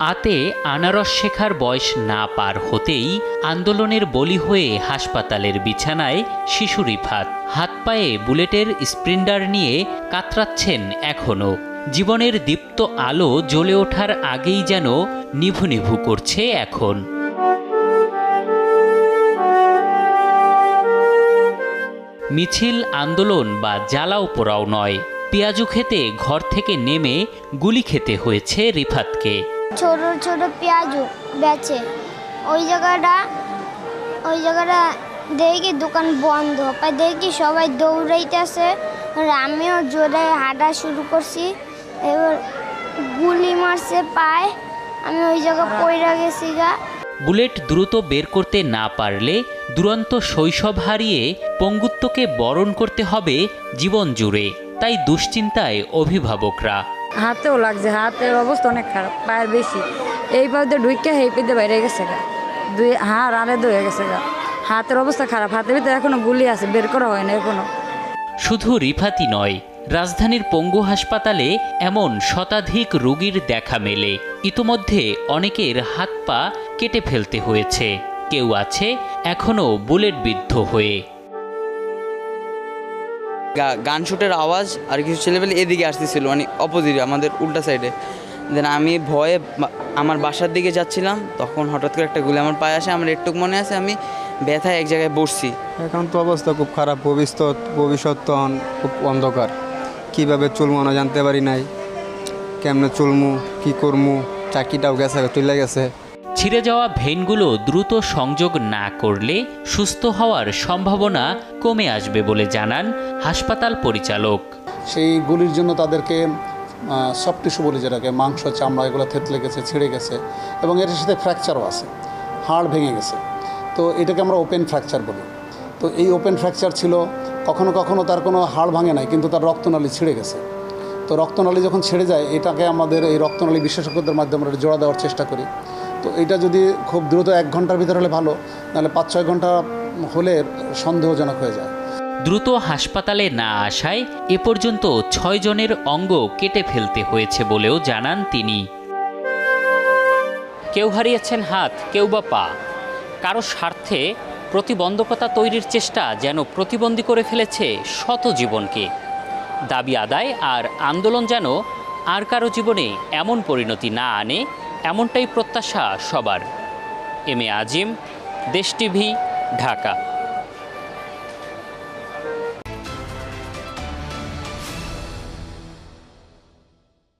হাতে আনারস শেখার বয়স না পার হতেই আন্দোলনের বলি হয়ে হাসপাতালের বিছানায় শিশু রিফাত। হাত পায়ে বুলেটের স্প্রিন্ডার নিয়ে কাতরাচ্ছেন এখনও। জীবনের দীপ্ত আলো জ্বলে ওঠার আগেই যেন নিভু নিভু করছে এখন। মিছিল, আন্দোলন বা জ্বালাও পোড়াও নয়। পেঁয়াজু খেতে ঘর থেকে নেমে গুলি খেতে হয়েছে রিফাতকে। ছোট ছোট পেঁয়াজও বেচে। ওই জায়গাটা ওই জায়গাটা দেখি দোকান বন্ধ। পাই দেখি সবাই দৌড়াইতেছে। আমিও জোরে হাঁটা শুরু করছি। এবার গুলি মারছে পায়। আমি ওই জায়গা পড়ে গেছি গা। বুলেট দ্রুত বের করতে না পারলে দুরন্ত শৈশব হারিয়ে পঙ্গুত্বকে বরণ করতে হবে জীবন জুড়ে। তাই দুশ্চিন্তায় অভিভাবকরা। হাতেও লাগছে, হাতের অবস্থা অনেক খারাপ, পায়ের বেশি। এই পাতে ঢুকে এই পেতে বাইরে গেছে গা। দুই হাড় আরে ধরে গেছে গা। হাতের অবস্থা খারাপ, হাতের ভিতরে এখনও গুলি আছে, বের করা হয় না এখনও। শুধু রিফাতি নয়, রাজধানীর পঙ্গু হাসপাতালে এমন শতাধিক রোগীর দেখা মেলে। ইতোমধ্যে অনেকের হাত পা কেটে ফেলতে হয়েছে। কেউ আছে এখনও বুলেট বিদ্ধ হয়ে। গান শুটের আওয়াজ আর কিছু ছেলেপেলে এদিকে আসতেছিল মানে অপোজিট আমাদের উল্টা সাইডে দেন আমি ভয়ে আমার বাসার দিকে যাচ্ছিলাম, তখন হঠাৎ করে একটা গুলি আমার পায়ে আসে, আমার একটু মনে আছে, আমি ব্যথায় এক জায়গায় বসছি। এখন তো অবস্থা খুব খারাপ, ভবিষ্যৎ ভবিষ্যৎ তো খুব অন্ধকার। কীভাবে চলবো না জানতে পারি নাই। কেমনে চলমু, কী করমু চাকরিটাও গেছে, চলে গেছে। ছিঁড়ে যাওয়া ভেনগুলো দ্রুত সংযোগ না করলে সুস্থ হওয়ার সম্ভাবনা কমে আসবে বলে জানান হাসপাতাল পরিচালক। সেই গুলির জন্য তাদেরকে সফট টিস্যু বলি যেটাকে, মাংস, চামড়া এগুলো থেতলে গেছে, ছিঁড়ে গেছে এবং এর সাথে ফ্র্যাকচারও আছে, হাড় ভেঙে গেছে। তো এটাকে আমরা ওপেন ফ্র্যাকচার বলি। তো এই ওপেন ফ্র্যাকচার ছিল, কখনো কখনো তার কোনো হাড় ভাঙে নাই, কিন্তু তার রক্তনালী ছিঁড়ে গেছে। তো রক্তনালী যখন ছেড়ে যায়, এটাকে আমাদের এই রক্তনালী বিশেষজ্ঞদের মাধ্যমে জোড়া দেওয়ার চেষ্টা করি। তো এটা যদি খুব দ্রুত এক ঘণ্টার ভিতরে হলে ভালো, নাহলে পাঁচ ছয় ঘণ্টা হলে সন্দেহজনক হয়ে যায়। দ্রুত হাসপাতালে না আসায় এ পর্যন্ত ছয় জনের অঙ্গ কেটে ফেলতে হয়েছে বলেও জানান তিনি। কেউ হারিয়েছেন হাত, কেউ বা পা। কারও স্বার্থে প্রতিবন্ধকতা তৈরির চেষ্টা যেন প্রতিবন্ধী করে ফেলেছে শত জীবনকে। দাবি আদায় আর আন্দোলন যেন আর কারও জীবনে এমন পরিণতি না আনে এমনটাই প্রত্যাশা সবার। এম এ আজিম দেশ টিভি ঢাকা।